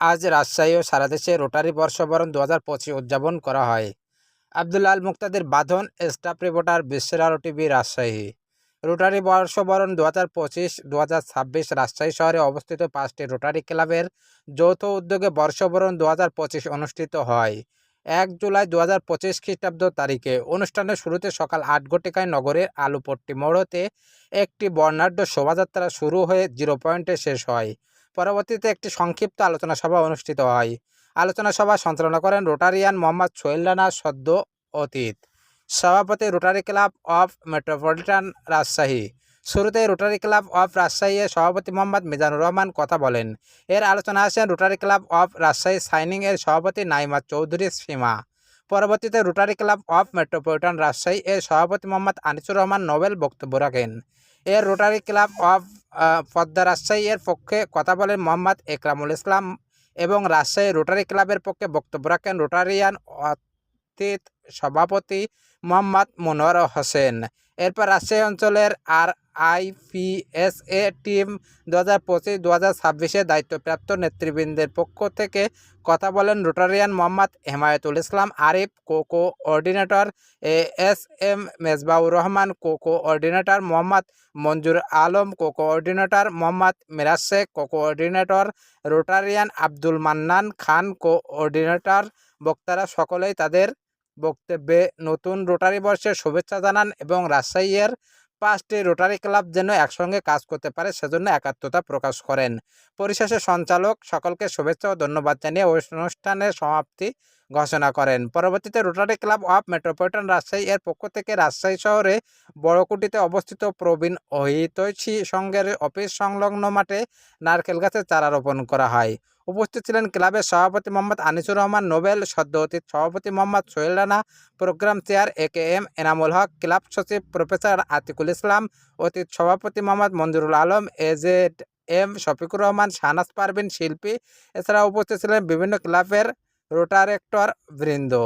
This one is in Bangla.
আজ রাজশাহী ও সারা দেশে রোটারি বর্ষবরণ দু হাজার পঁচিশ উদযাপন করা হয়। আবদুল্লাহ আল মুক্তাদির বাঁধন, স্টাফ রিপোর্টার, বিশ্বের আলো টিভি, রাজশাহী। রোটারি বর্ষবরণ দু হাজার পঁচিশ দু হাজার ছাব্বিশ রাজশাহী শহরে অবস্থিত পাঁচটি রোটারি ক্লাবের যৌথ উদ্যোগে বর্ষবরণ দু হাজার পঁচিশ অনুষ্ঠিত হয়। এক জুলাই দু হাজার পঁচিশ খ্রিস্টাব্দ তারিখে অনুষ্ঠানের শুরুতে সকাল আট ঘটিকায় নগরের আলুপট্টি মোড়তে একটি বর্ণাঢ্য শোভাযাত্রা শুরু হয়ে জিরো পয়েন্টে শেষ হয়। পরবর্তীতে একটি সংক্ষিপ্ত আলোচনা সভা অনুষ্ঠিত হয়। আলোচনা সভা সঞ্চালনা করেন রোটারিয়ান মোহাম্মদ সোহেল রানা সদ্য অতীত। সভাপতি Rotary club of Metropolitan Rajshahi. শুরুতে রোটারি ক্লাব অফ রাজশাহী এর সভাপতি মোহাম্মদ মিজানুর রহমান কথা বলেন। এর আলোচনা আসেন Rotary club of Rajshahi shining এর সভাপতি নাইমা চৌধুরী সীমা। পরবর্তীতে Rotary club of Metropolitan Rajshahi এর সভাপতি মোহাম্মদ আনিসুর রহমান নোবেল বক্তব্য রাখেন। এর Rotary club of Padma Rajshahi এর পক্ষে কথা বলেন মোহাম্মদ একরামুল ইসলাম এবং রাজশাহী রোটারি ক্লাবের পক্ষে বক্তব্য রাখেন রোটারিয়ান অতীত সভাপতি মোহাম্মদ মনোয়ার হোসেন। এরপর রাজশাহী অঞ্চলের আর আইপিএসএ টিম দু হাজার পঁচিশ দু হাজার ছাব্বিশে দায়িত্বপ্রাপ্ত নেতৃবৃন্দের পক্ষ থেকে কথা বলেন Rotarian Mohammad Hemayetul Islam, Arif co coordinator A S M Mezbaur Rahman co coordinator Mohammad Manjur Alam co coordinator Mohammad Miraj Sheikh co coordinator Rotarian Abdul Mannan Khan coordinator বক্তারা সকলেই তাদের বক্তব্যে নতুন রোটারি বর্ষের শুভেচ্ছা জানান এবং রাজশাহীর পাঁচটি রোটারি ক্লাব যেন একসঙ্গে কাজ করতে পারে সেজন্য একাত্মতা প্রকাশ করেন। পরিশেষে সঞ্চালক সকলকে শুভেচ্ছা ও ধন্যবাদ জানিয়ে অনুষ্ঠানের সমাপ্তি ঘোষণা করেন। পরবর্তীতে Rotary club of Metropolitan Rajshahi এর পক্ষ থেকে রাজশাহী শহরে বড়কুটিতে অবস্থিত প্রবীণ অহিতৈষী সংঘের অফিস সংলগ্ন মাঠে নারকেল গাছের চারা রোপণ করা হয়। উপস্থিত ছিলেন ক্লাবের সভাপতি মোহাম্মদ আনিসুর রহমান, নোবেল সদ্য অতীত সভাপতি Mohammad Sohel Rana, programme chair A K M Enamul Haque, club সচিব প্রফেসর আতিকুল ইসলাম, অতীত সভাপতি মোহাম্মদ মঞ্জুরুল আলম এজেড এম শফিকুর রহমান, শাহনাজ পারভিন শিল্পী। এছাড়া উপস্থিত ছিলেন বিভিন্ন ক্লাবের रोटारेक्टर वृंदो।